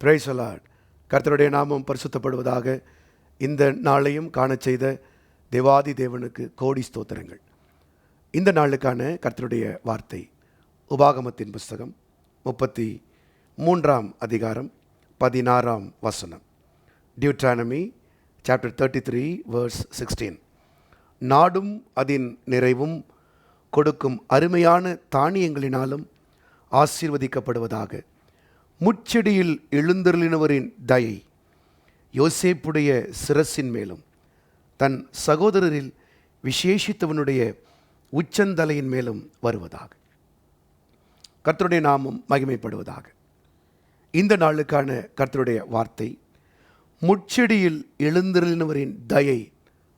Price allot கர்த்தருடைய நாமம் பரிசுத்தப்படுவதாக இந்த நாளையும் காண செய்த தேவாதி தேவனுக்கு கோடி ஸ்தோத்திரங்கள். இந்த நாளுக்கான கர்த்தருடைய வார்த்தை உபாகமத்தின் புஸ்தகம் முப்பத்தி மூன்றாம் அதிகாரம் பதினாறாம் வசனம். Deuteronomy chapter thirty three verse sixteen நாடும் அதன் நிறைவும் கொடுக்கும் அருமையான தானியங்களினாலும் ஆசீர்வதிக்கப்படுவதாக. முச்செடியில் எழுந்தருளினவரின் தயை. யோசேப்புடைய சிரசின் மேலும் தன் சகோதரரில் விசேஷித்தவனுடைய உச்சந்தலையின் மேலும் வருவதாக. கர்த்தருடைய நாமம் மகிமைப்படுவதாக. இந்த நாளுக்கான கர்த்தருடைய வார்த்தை முச்செடியில் எழுந்தருளினவரின் தயை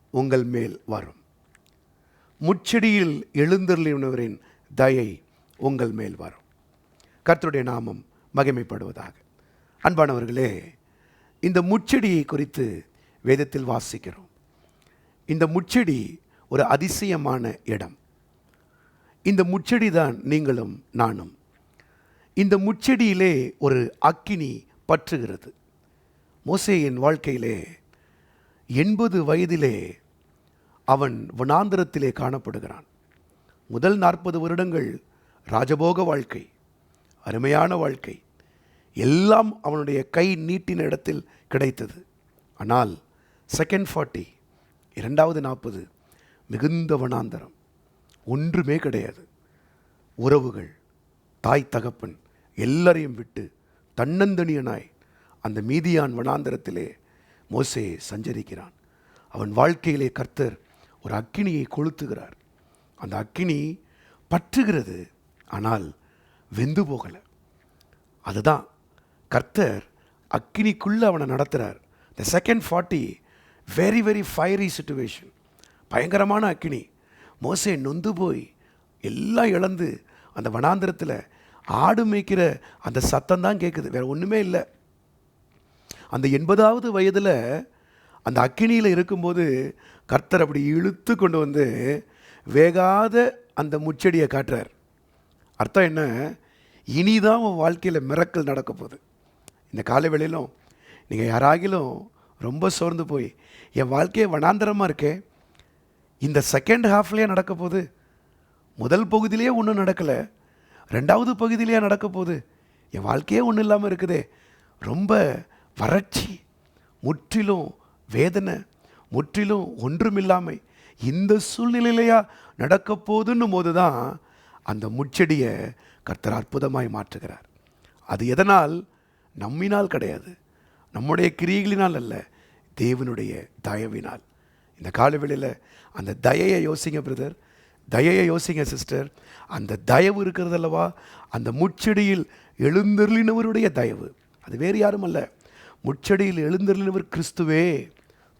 உங்கள் மேல் வரும். முச்செடியில் எழுந்தருளினவரின் தயை உங்கள் மேல் வரும். கர்த்தருடைய நாமம் மகிமைப்படுவதாக. அன்பானவர்களே இந்த முச்செடியை குறித்து வேதத்தில் வாசிக்கிறோம். இந்த முச்செடி ஒரு அதிசயமான இடம். இந்த முச்செடி தான் நீங்களும் நானும். இந்த முச்செடியிலே ஒரு அக்கினி பற்றுகிறது. மோசேயின் வாழ்க்கையிலே எண்பது வயதிலே அவன் வனாந்திரத்திலே காணப்படுகிறான். முதல் நாற்பது வருடங்கள் ராஜபோக வாழ்க்கை. அருமையான வாழ்க்கை. எல்லாம் அவனுடைய கை நீட்டின இடத்தில் கிடைத்தது. ஆனால் செகண்ட் ஃபார்ட்டி இரண்டாவது நாற்பது மிகுந்த வனாந்தரம். ஒன்றுமே கிடையாது. உறவுகள் தாய் தகப்பன் எல்லாரையும் விட்டு தன்னந்தனியனாய் அந்த மீதியான் வனாந்தரத்திலே மோசே சஞ்சரிக்கிறான். அவன் வாழ்க்கையிலே கர்த்தர் ஒரு அக்கினியை கொளுத்துகிறார். அந்த அக்கினி பற்றுகிறது. ஆனால் வெந்து போகலை. அதுதான் கர்த்தர் அக்கினிக்குள்ளே அவனை நடத்துகிறார் the second forty very very fiery situation பயங்கரமான அக்கினி. மோசே நொந்து போய் எல்லாம் இழந்து அந்த வனாந்திரத்தில் ஆடு மேய்க்கிற அந்த சத்தம் தான் கேட்குது வேறு ஒன்றுமே இல்லை. அந்த எண்பதாவது வயதில் அந்த அக்கினியில் இருக்கும்போது கர்த்தர் அப்படி இழுத்து கொண்டு வந்து வேகாத அந்த முச்செடியை காட்டுறார். அர்த்தம் என்ன? இனிதான் உன் வாழ்க்கையில் மிரக்கல் நடக்க போகுது. இந்த காலை வேளையிலும் நீங்கள் யாராகிலும் ரொம்ப சோர்ந்து போய் என் வாழ்க்கையை வனாந்தரமாக இருக்கே. இந்த செகண்ட் ஹாஃப்லேயே நடக்க போகுது. முதல் பகுதியிலேயே ஒன்றும் நடக்கலை. ரெண்டாவது பகுதியிலேயே நடக்க போகுது. என் வாழ்க்கையே ஒன்றும் இல்லாமல் இருக்குதே. ரொம்ப வறட்சி முற்றிலும் வேதனை முற்றிலும் ஒன்றுமில்லாமை இந்த சூழ்நிலையிலையா நடக்க போகுதுன்னும் போது தான் அந்த முச்செடியை கர்த்தர் அற்புதமாய் மாற்றுகிறார். அது எதனால்? நம்மினால் கிடையாது. நம்முடைய கிரியைகளினால் அல்ல தேவனுடைய தயவினால். இந்த காலவெளியில் அந்த தயையை யோசிங்க பிரதர். தயையை யோசிங்க சிஸ்டர். அந்த தயவு இருக்கிறது அல்லவா? அந்த முச்செடியில் எழுந்தருளினவருடைய தயவு. அது வேறு யாரும் அல்ல. முச்செடியில் எழுந்தருளினவர் கிறிஸ்துவே.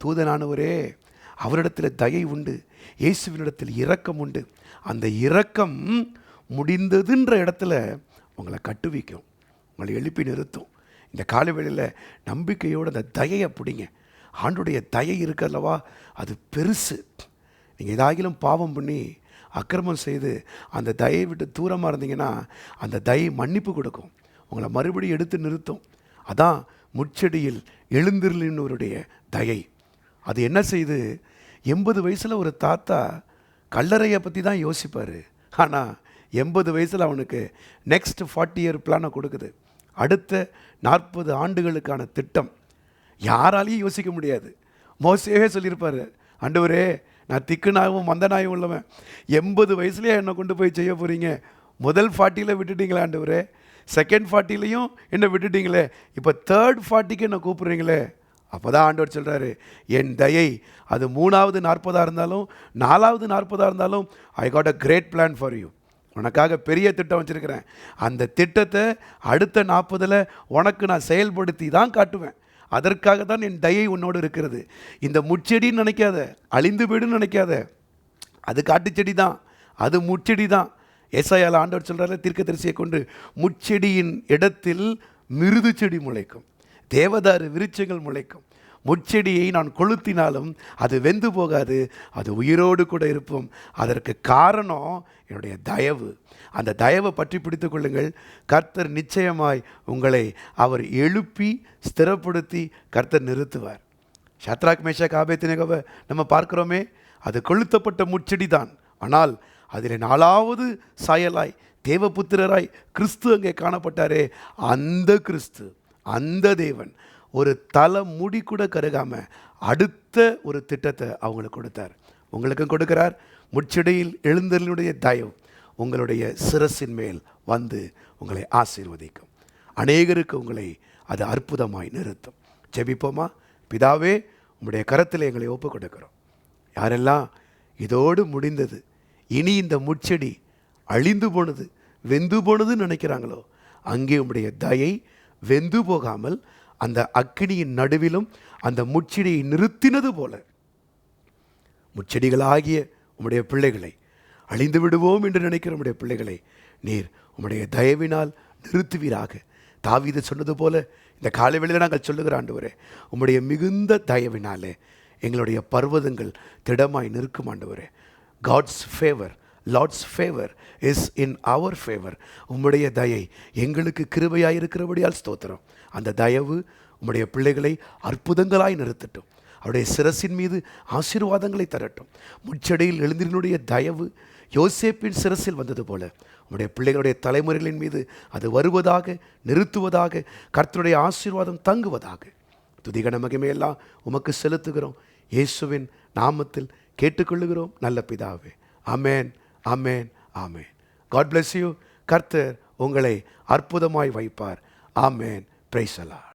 தூதனானவரே. அவரிடத்தில் தயை உண்டு இயேசுவினிடத்தில் இரக்கம் உண்டு. அந்த இரக்கம் முடிந்ததுன்ற இடத்துல உங்களை கட்டுவிக்கும் உங்களை எழுப்பி நிறுத்தும். இந்த காலவேளையில் நம்பிக்கையோடு அந்த தயையை பிடிங்க. ஆண்டுடைய தயை இருக்கல்லவா அது பெருசு. நீங்கள் ஏதாகிலும் பாவம் பண்ணி அக்கிரமம் செய்து அந்த தயை விட்டு தூரமாக இருந்தீங்கன்னா அந்த தயை மன்னிப்பு கொடுக்கும். உங்களை மறுபடியும் எடுத்து நிறுத்தும். அதான் முச்செடியில் எழுந்திருளினவருடைய தயை. அது என்ன செய்து? எண்பது வயசில் ஒரு தாத்தா கல்லறையை பற்றி தான் யோசிப்பார். ஆனால் எண்பது வயசில் அவனுக்கு நெக்ஸ்ட் ஃபார்ட்டி இயர் பிளானை கொடுக்குது. அடுத்த நாற்பது ஆண்டுகளுக்கான திட்டம். யாராலையும் யோசிக்க முடியாது. மோசேவே சொல்லியிருப்பார் ஆண்டவரே நான் திக்குனாகவும் மந்தனாயும் உள்ளவன். எண்பது வயசுலேயே என்னை கொண்டு போய் செய்ய போகிறீங்க முதல் ஃபார்ட்டியில் விட்டுட்டீங்களா ஆண்டவரே. செகண்ட் ஃபார்ட்டிலையும் என்னை விட்டுட்டீங்களே. இப்போ தேர்ட் ஃபார்ட்டிக்கு என்னை கூப்பிட்றீங்களே. அப்போ தான் ஆண்டவர் சொல்கிறாரு என் தயை அது மூணாவது நாற்பதாக இருந்தாலும் நாலாவது நாற்பதாக இருந்தாலும் I got a great plan for you உனக்காக பெரிய திட்டம் வச்சுருக்கிறேன். அந்த திட்டத்தை அடுத்த நாற்பதில் உனக்கு நான் செயல்படுத்தி தான் காட்டுவேன். அதற்காக தான் என் தயை உன்னோடு இருக்கிறது. இந்த முச்செடின்னு நினைக்காத அழிந்து போயிடுன்னு நினைக்காத. அது காட்டுச்செடி தான். அது முச்செடி தான். ஏசாயால் ஆண்டவர் சொல்கிறாரு தீர்க்கதரிசியை கொண்டு முச்செடியின் இடத்தில் மிருது செடி முளைக்கும். தேவதாரு விருட்சங்கள் முளைக்கும். முச்செடியை நான் கொளுத்தினாலும் அது வெந்து போகாது அது உயிரோடு கூட இருப்போம். அதற்கு காரணம் என்னுடைய தயவு. அந்த தயவை பற்றி பிடித்து கொள்ளுங்கள். கர்த்தர் நிச்சயமாய் உங்களை அவர் எழுப்பி ஸ்திரப்படுத்தி கர்த்தர் நிறுத்துவார். சத்ராக் மேஷா ஆபேத்தினகவை நம்ம பார்க்குறோமே அது கொளுத்தப்பட்ட முச்செடி தான் ஆனால் அதில் நாலாவது சாயலாய் தேவபுத்திரராய் கிறிஸ்து அங்கே காணப்பட்டாரே அந்த கிறிஸ்து. அந்த தேவன் ஒரு தலை முடி கூட கருகாம அடுத்த ஒரு திட்டத்தை அவங்களுக்கு கொடுத்தார். உங்களுக்கும் கொடுக்கிறார். முச்சடையில் எழுந்தலினுடைய தயவு உங்களுடைய சிரசின் மேல் வந்து உங்களை ஆசீர்வதிக்கும். அநேகருக்கு உங்களை அது அற்புதமாய் நிறுத்தும். ஜெபிப்போமா? பிதாவே உங்களுடைய கரத்தில் எங்களை ஒப்பு கொடுக்கிறோம் யாரெல்லாம் இதோடு முடிந்தது இனி இந்த முச்செடி அழிந்து போனது வெந்து போனதுன்னு நினைக்கிறாங்களோ அங்கே உங்களுடைய தயை வெந்து போகாமல் அந்த அக்கினியின் நடுவிலும் அந்த முச்செடியை நிறுத்தினது போல. முச்செடிகளாகிய உம்முடைய பிள்ளைகளை அழிந்து விடுவோம் என்று நினைக்கிற உம்முடைய பிள்ளைகளை நீர் உம்முடைய தயவினால் நிறுத்துவீராக. தாவீது சொன்னது போல இந்த காலை நாங்கள் சொல்லுகிற ஆண்டவரே உம்முடைய மிகுந்த தயவினாலே எங்களுடைய பர்வதங்கள் திடமாய் நிற்கும் ஆண்டவரே. God's favour Lord's favour is in our favour உம்முடைய தயை எங்களுக்கு கிருபையாக இருக்கிறபடியால் ஸ்தோத்திரம். அந்த தயவு உம்முடைய பிள்ளைகளை அற்புதங்களாய் நிறுத்தட்டும். அவருடைய சிரசின் மீது ஆசீர்வாதங்களை தரட்டும். முச்செடியில் எழுந்தினுடைய தயவு யோசேப்பின் சிரசில் வந்தது போல. உம்முடைய பிள்ளைகளுடைய தலைமுறைகளின் மீது அது வருவதாக நிறுத்துவதாக கர்த்தருடைய ஆசீர்வாதம் தங்குவதாக. துதிகன மகிமையெல்லாம் உமக்கு செலுத்துகிறோம். இயேசுவின் நாமத்தில் கேட்டுக்கொள்ளுகிறோம். நல்ல பிதாவே. Amen amen amen. God bless you கர்த்தர் உங்களை அற்புதமாய் வைப்பார். ஆமேன். பிரைசலா